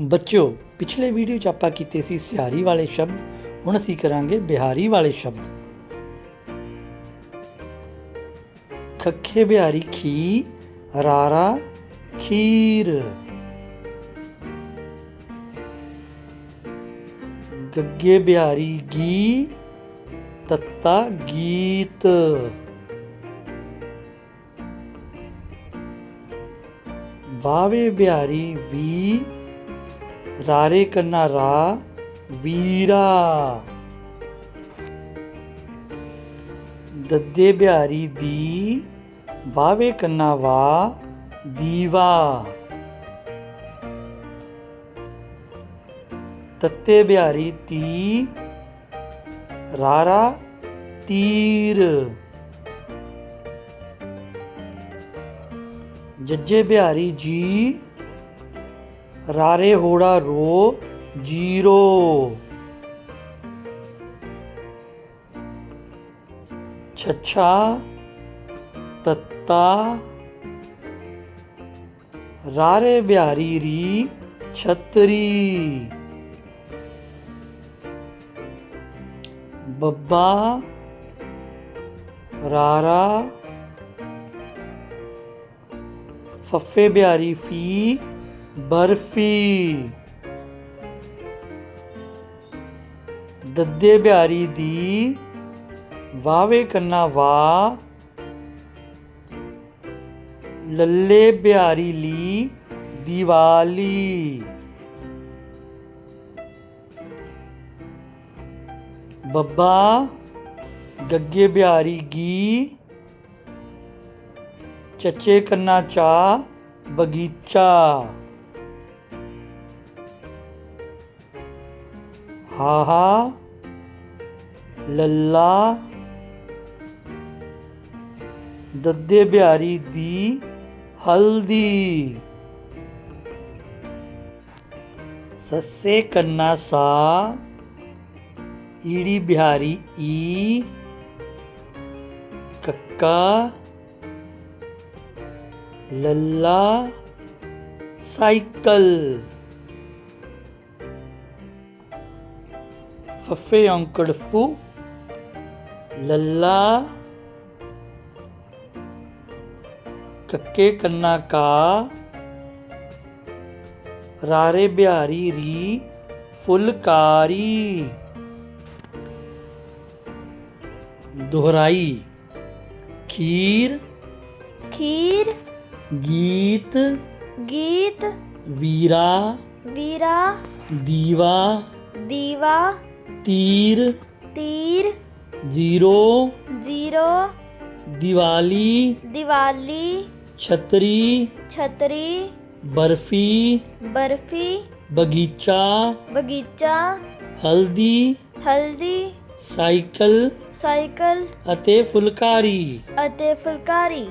ਬੱਚਿਓ ਪਿਛਲੇ ਵੀਡੀਓ 'ਚ ਆਪਾਂ ਕੀਤੇ ਸੀ ਸਿਹਾਰੀ ਵਾਲੇ ਸ਼ਬਦ, ਹੁਣ ਅਸੀਂ ਕਰਾਂਗੇ ਬਿਹਾਰੀ ਵਾਲੇ ਸ਼ਬਦ। ਖੱਖੇ ਬਿਹਾਰੀ ਖੀ ਰਾਰਾ ਖੀਰ। ਗੱਗੇ ਬਿਹਾਰੀ ਗੀ ਤੱਤਾ ਗੀਤ। ਵਾਵੇ ਬਿਹਾਰੀ ਵੀ ਰਾਰੇ ਕੰਨਾ ਰਾ, ਵੀਰਾ। ਦੱਦੇ ਬਿਹਾਰੀ ਦੀ ਵਾਵੇ ਕੰਨਾ ਵਾ, ਦੀਵਾ। ਤੱਤੇ ਬਿਹਾਰੀ ਤੀ, ਰਾਰਾ ਤੀਰ। ਜੱਜੇ ਬਿਹਾਰੀ ਜੀ ਰਾਰੇ ਹੋੜਾ ਰੋ ਜੀਰੋ। ਛੱਛਾ ਤੱਤਾ। ਰਾਰੇ ਬਿਹਾਰੀ ਰੀ ਛਤਰੀ। ਬੱਬਾ ਰਾਰਾ। ਫੱਫੇ ਬਿਹਾਰੀ ਫੀ ਬਰਫੀ। ਦੱਦੇ ਬਿਹਾਰੀ ਦੀ ਵਾਵੇ ਕੰਨਾ ਵਾ ਲੱਲੇ ਬਿਹਾਰੀ ਲੀ ਦੀਵਾਲੀ। ਬੱਬਾ, ਗੱਗੇ ਬਿਹਾਰੀ ਗੀ, ਚੱਚੇ ਕੰਨਾ ਚਾ ਬਗੀਚਾ। ਹਾਹਾ, ਲੱਲਾ, ਦੱਦੇ ਬਿਹਾਰੀ ਦੀ ਹਲਦੀ। ਸੱਸੇ ਕੰਨਾ ਸਾ, ਈੜੀ ਬਿਹਾਰੀ ਈ, ਕੱਕਾ, ਲੱਲਾ, ਸਾਈਕਲ। ਫੱਫੇ ਔਂਕੜ ਫੂ ਲੱਲਾ ਕੱਕੇ ਕੰਨਾ ਕਾ ਰਾਰੇ ਬਿਹਾਰੀ ਰੀ ਫੁਲਕਾਰੀ ਦੁਹਰਾਈ ਖੀਰ ਖੀਰ ਗੀਤ ਗੀਤ ਵੀਰਾ ਵੀਰਾ ਦੀਵਾ ਦੀਵਾ ਤੀਰ ਤੀਰ 0 0 ਦੀਵਾਲੀ ਦੀਵਾਲੀ ਛਤਰੀ ਛਤਰੀ ਬਰਫੀ ਬਰਫੀ ਬਗੀਚਾ ਬਗੀਚਾ ਹਲਦੀ ਹਲਦੀ ਸਾਈਕਲ ਸਾਈਕਲ ਅਤੇ ਫੁਲਕਾਰੀ ਅਤੇ ਫੁਲਕਾਰੀ